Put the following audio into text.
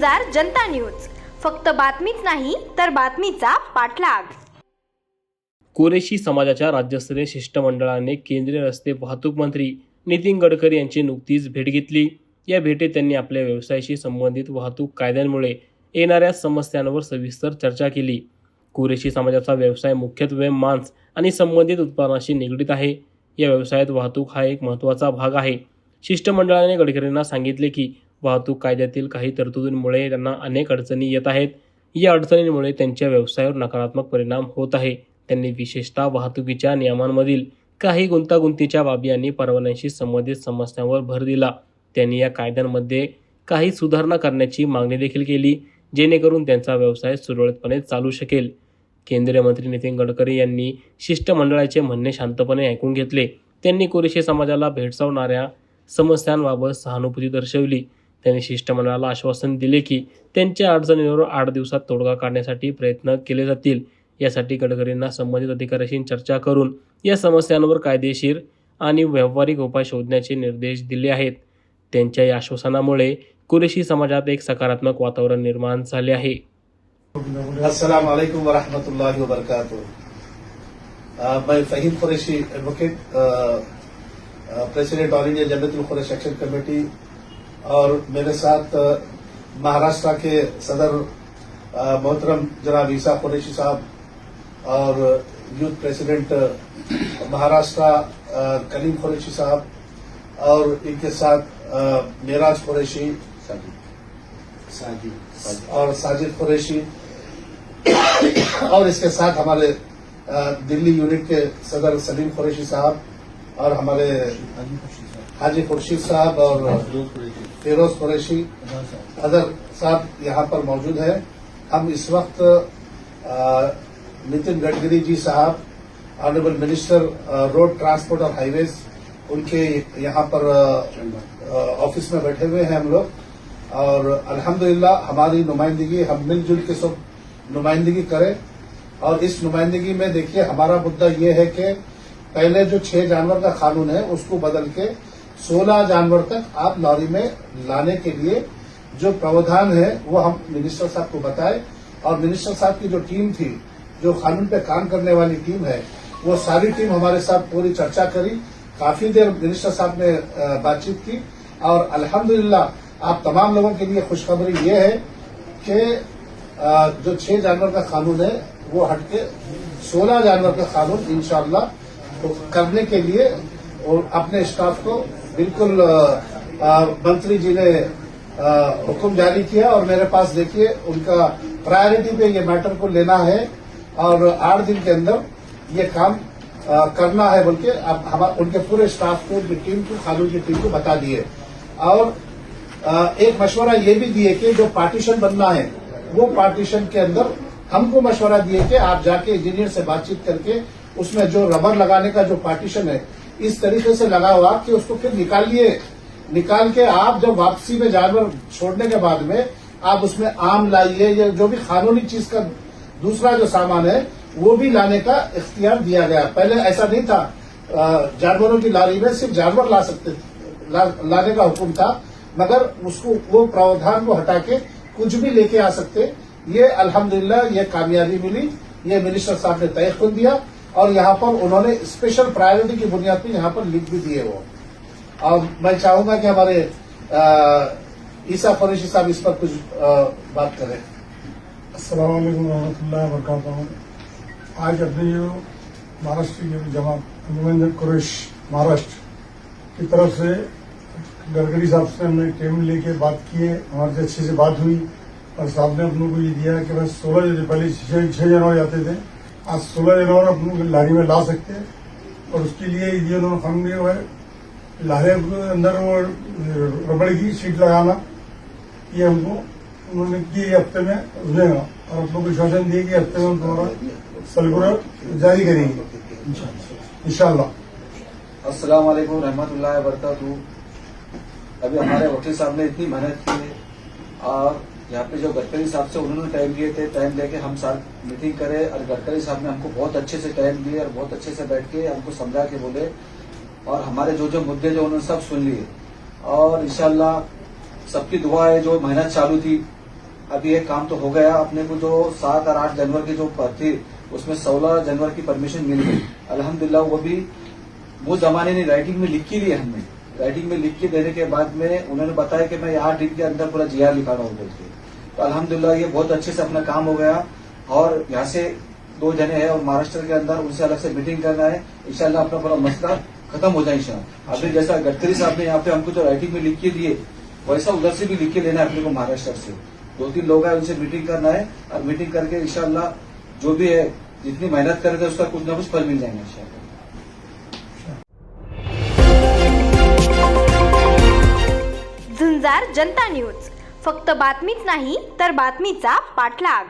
गुंजार जनता news. फक्त बातमीच नाही तर बातमीचा पाठलाग. कुरेशी समाजाच्या राज्यस्तरीय शिष्टमंडळाने केंद्रीय रस्ते वाहतूक मंत्री नितीन गडकरी यांची नुकतीच भेट घेतली. या भेटीत त्यांनी आपल्या व्यवसायाशी संबंधित वाहतूक कायद्यांमुळे येणाऱ्या समस्यांवर सविस्तर चर्चा केली. कुरेशी समाजाचा व्यवसाय मुख्यत्वे मांस आणि संबंधित उत्पादनाशी निगडीत आहे. या व्यवसायात वाहतूक हा एक महत्त्वाचा भाग आहे. शिष्टमंडळाने गडकरींना सांगितले की वाहतूक कायद्यातील काही तरतुदींमुळे त्यांना अनेक अडचणी येत आहेत. या अडचणींमुळे त्यांच्या व्यवसायावर नकारात्मक परिणाम होत आहे. त्यांनी विशेषतः वाहतुकीच्या नियमांमधील काही गुंतागुंतीच्या बाबी आणि परवान्यांशी संबंधित समस्यांवर भर दिला. त्यांनी या कायद्यांमध्ये काही सुधारणा करण्याची मागणी देखील केली जेणेकरून त्यांचा व्यवसाय सुरळीतपणे चालू शकेल. केंद्रीय मंत्री नितीन गडकरी यांनी शिष्टमंडळाचे म्हणणे शांतपणे ऐकून घेतले. त्यांनी कुरेशी समाजाला भेडसावणाऱ्या समस्यांबाबत सहानुभूती दर्शवली. त्यांनी शिष्टमंडळाला आश्वासन दिले की त्यांच्या अडचणींवर आठ दिवसात तोडगा काढण्यासाठी प्रयत्न केले जातील. यासाठी गडकरींना संबंधित अधिकाऱ्यांशी चर्चा करून या समस्यांवर कायदेशीर आणि व्यावहारिक उपाय शोधण्याचे निर्देश दिले आहेत. त्यांच्या या आश्वासनामुळे कुरेशी समाजात एक सकारात्मक वातावरण निर्माण झाले आहे. अस्सलाम वालेकुम वरहमतुल्लाहि वबरकातुह. मैं Faheem Qureshi advocate president all India Jannatul Quraish action committee और मेरे साथ महाराष्ट्र के सदर मोहतरम जनाब ईसा कुरैशी साहब और यूथ प्रेसिडेंट महाराष्ट्र कलीम कुरेशी साहब और इनके साथ मेराज कुरेशी और साजिद कुरेशी और इसके साथ हमारे दिल्ली यूनिट के सदर सलीम कुरेशी साहब और हमारे हाजी खुर्शीद साहब। और फिरोज कुरैशी अदर साहब यहाँ पर मौजूद है। हम इस वक्त नितिन गडकरी जी साहब ऑनरेबल मिनिस्टर रोड ट्रांसपोर्ट और हाईवेज उनके यहाँ पर ऑफ़िस में बैठे हुए हैं हम लोग। और अल्हम्दुलिल्लाह हमारी नुमाइंदगी हम मिलजुल के सब नुमाइंदगी करें। और इस नुमाइंदगी में देखिए हमारा मुद्दा ये है कि पहले जो छह जानवर का कानून है उसको बदल के सोलह जानवर तक आप लॉरी में लाने के लिए जो प्रावधान है, वो हम मिनिस्टर साहब को बताए। और मिनिस्टर साहब की जो टीम थी, जो कानून पे काम करने वाली टीम है, वो सारी टीम हमारे साथ पूरी चर्चा करी। काफ़ी देर मिनिस्टर साहब ने बातचीत की। और अल्हम्दुलिल्लाह, आप तमाम लोगों के लिए खुशखबरी ये है कि जो छह जानवर का कानून है, वो हटके सोलह जानवर का कानून इंशाल्लाह तो करने के लिए और अपने स्टाफ को बिल्कुल मंत्री जी ने हुक्म जारी किया और मेरे पास देखिए उनका प्रायोरिटी पे ये मैटर को लेना है और आठ दिन के अंदर ये काम अ, करना है बोल के अब हम उनके पूरे स्टाफ को उनकी टीम को कानून की टीम को बता दिए। और अ, एक मशवरा ये भी दिए कि जो पार्टीशन बनना है वो पार्टीशन के अंदर हमको मशवरा दिए कि आप जाके इंजीनियर से बातचीत करके उसमें जो रबर लगाने का जो पार्टीशन है इस तरीके से लगा हुआ कि उसको फिर निकालिए निकाल के आप जब वापसी में जानवर छोड़ने के बाद में आप उसमें आम लाइए या जो भी कानूनी चीज़ का दूसरा जो सामान है वो भी लाने का इख्तियार दिया गया। पहले ऐसा नहीं था। जानवरों की लारी में सिर्फ़ जानवर ला सकते ला, लाने का हुक्म था मगर उसको वो प्रावधान को हटा के कुछ भी लेके आ सकते। ये अल्हम्दुलिल्लाह ये कामयाबी मिली। ये मिनिस्टर साहब ने तय खुद दिया। और यहाँ पर उन्होंने स्पेशल प्रायोरिटी की बुनियाद पर यहाँ पर लिख भी दिए वो। और मैं चाहूँगा कि हमारे ईसा फरीशी साहब इस पर कुछ अ, बात करें। वालेकुम रहमतुल्लाहि आज अपनी महाराष्ट्र की जमात अंजुमन कुरैश महाराष्ट्र की तरफ़ से गडकरी साहब से हमने टेबल लेके बात की है हमारे से अच्छे से बात हुई और साहब ने अपनों को ये दिया कि बस सोलह पहले छह जनवरी आते थे। आज सोलह जनवरी अपनों लारी में ला सकते हैं और उसके लिए ये उन्होंने दिया हुआ है लारे के अंदर वो, रबड़ की सीट लगाना, ये हमको उन्होंने किए हफ़्ते में, उसने और आप लोग को शासन दिए कि हफ़्ते में हम तुम्हारा सलगुरा जारी करेंगे। इंशाल्लाह। अस्सलाम वालेकुम रहमतुल्लाहि अभी हमारे वकील साहब ने इतनी मेहनत की और यहाँ पे जो गडकरी साहब से उन्होंने टाइम लिए थे टाइम लेके हम साथ मीटिंग करे और गडकरी साहब ने हमको बहुत अच्छे से टाइम दिए और बहुत अच्छे से बैठ के हमको समझा के बोले और हमारे जो जो मुद्दे जो उन्होंने सब सुन लिए। और इंशाल्लाह सबकी दुआ है, जो मेहनत चालू थी, अभी एक काम तो हो गया, अपने को जो सात और आठ जनवरी की जो थी, उसमें सोलह जनवरी की परमिशन मिल गई। अल्हम्दुलिल्लाह वो भी, वो जमाने ने राइटिंग में लिख के लिए हमने। राइटिंग में लिख के देने के बाद में उन्होंने बताया कि मैं आठ दिन के अंदर पूरा जीआर लिखाना हो बोल के तो अल्हम्दुलिल्लाह ये बहुत अच्छे से अपना काम हो गया और यहाँ से दो जने हैं और महाराष्ट्र के अंदर उनसे अलग से मीटिंग करना है। इंशाल्लाह अपना पूरा मसला खत्म हो जाए इंशाल्लाह। अभी जैसा गडकरी साहब ने यहाँ पे हमको जो राइटिंग में लिख के दिए वैसा उधर से भी लिख के लेना है अपने को महाराष्ट्र से। दो तीन लोग हैं उनसे मीटिंग करना है और मीटिंग करके इंशाल्लाह जो भी है जितनी मेहनत करेंगे उसका कुछ ना कुछ फल मिल जाएंगे इंशाल्लाह। झुंजार जनता न्यूज। फक्त बातमीच नाही तर बातमीचा पाठलाग.